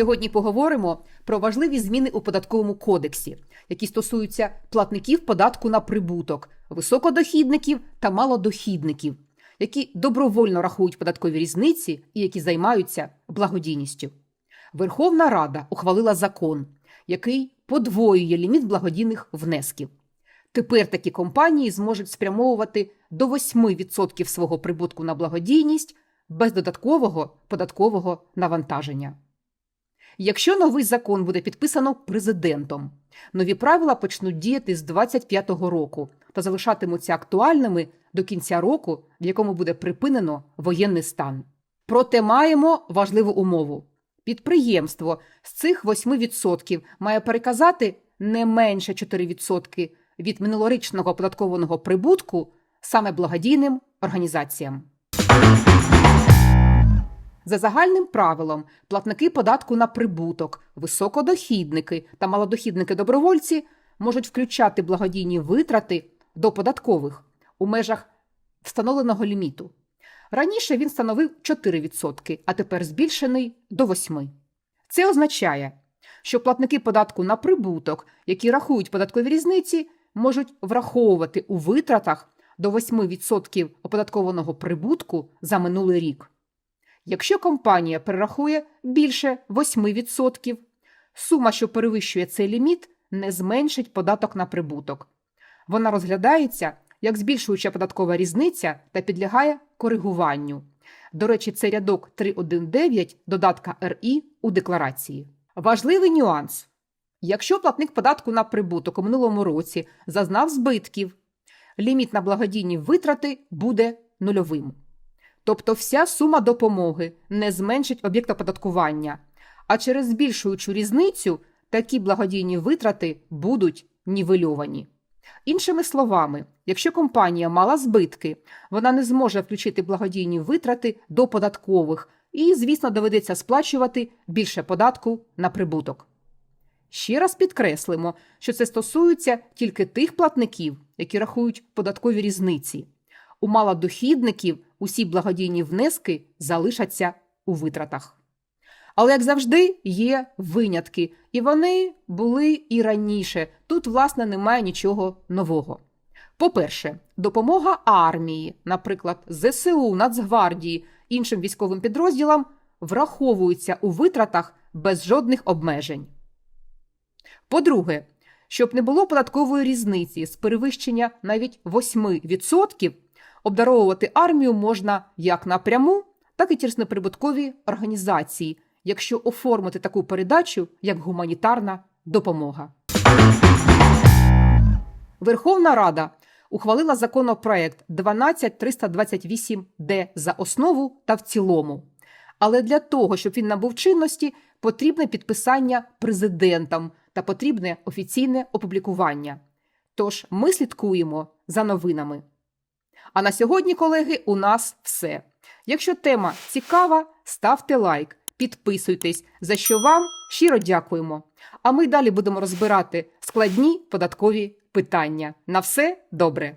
Сьогодні поговоримо про важливі зміни у податковому кодексі, які стосуються платників податку на прибуток, високодохідників та малодохідників, які добровольно рахують податкові різниці і які займаються благодійністю. Верховна Рада ухвалила закон, який подвоює ліміт благодійних внесків. Тепер такі компанії зможуть спрямовувати до 8% свого прибутку на благодійність без додаткового податкового навантаження. Якщо новий закон буде підписано президентом, нові правила почнуть діяти з 2025 року та залишатимуться актуальними до кінця року, в якому буде припинено воєнний стан. Проте маємо важливу умову: підприємство з цих 8% має переказати не менше 4% від минулорічного оподаткованого прибутку саме благодійним організаціям. За загальним правилом, платники податку на прибуток, високодохідники та малодохідники добровольці можуть включати благодійні витрати до податкових у межах встановленого ліміту. Раніше він становив 4%, а тепер збільшений до 8%. Це означає, що платники податку на прибуток, які рахують податкові різниці, можуть враховувати у витратах до 8% оподаткованого прибутку за минулий рік. Якщо компанія перерахує більше 8%, сума, що перевищує цей ліміт, не зменшить податок на прибуток. Вона розглядається як збільшуюча податкова різниця та підлягає коригуванню. До речі, це рядок 319 додатка РІ у декларації. Важливий нюанс. Якщо платник податку на прибуток у минулому році зазнав збитків, ліміт на благодійні витрати буде нульовим. Тобто вся сума допомоги не зменшить об'єкт оподаткування, а через збільшуючу різницю такі благодійні витрати будуть нівельовані. Іншими словами, якщо компанія мала збитки, вона не зможе включити благодійні витрати до податкових і, звісно, доведеться сплачувати більше податку на прибуток. Ще раз підкреслимо, що це стосується тільки тих платників, які рахують податкові різниці. У малодохідників усі благодійні внески залишаться у витратах. Але, як завжди, є винятки, і вони були і раніше. Тут, власне, немає нічого нового. По-перше, допомога армії, наприклад, ЗСУ, Нацгвардії, іншим військовим підрозділам, враховується у витратах без жодних обмежень. По-друге, щоб не було податкової різниці з перевищення навіть 8%, обдаровувати армію можна як напряму, так і через неприбуткові організації, якщо оформити таку передачу як гуманітарна допомога. Верховна Рада ухвалила законопроект 12328Д за основу та в цілому. Але для того, щоб він набув чинності, потрібне підписання президентом та потрібне офіційне опублікування. Тож ми слідкуємо за новинами. А на сьогодні, колеги, у нас все. Якщо тема цікава, ставте лайк, підписуйтесь, за що вам щиро дякуємо. А ми далі будемо розбирати складні податкові питання. На все добре!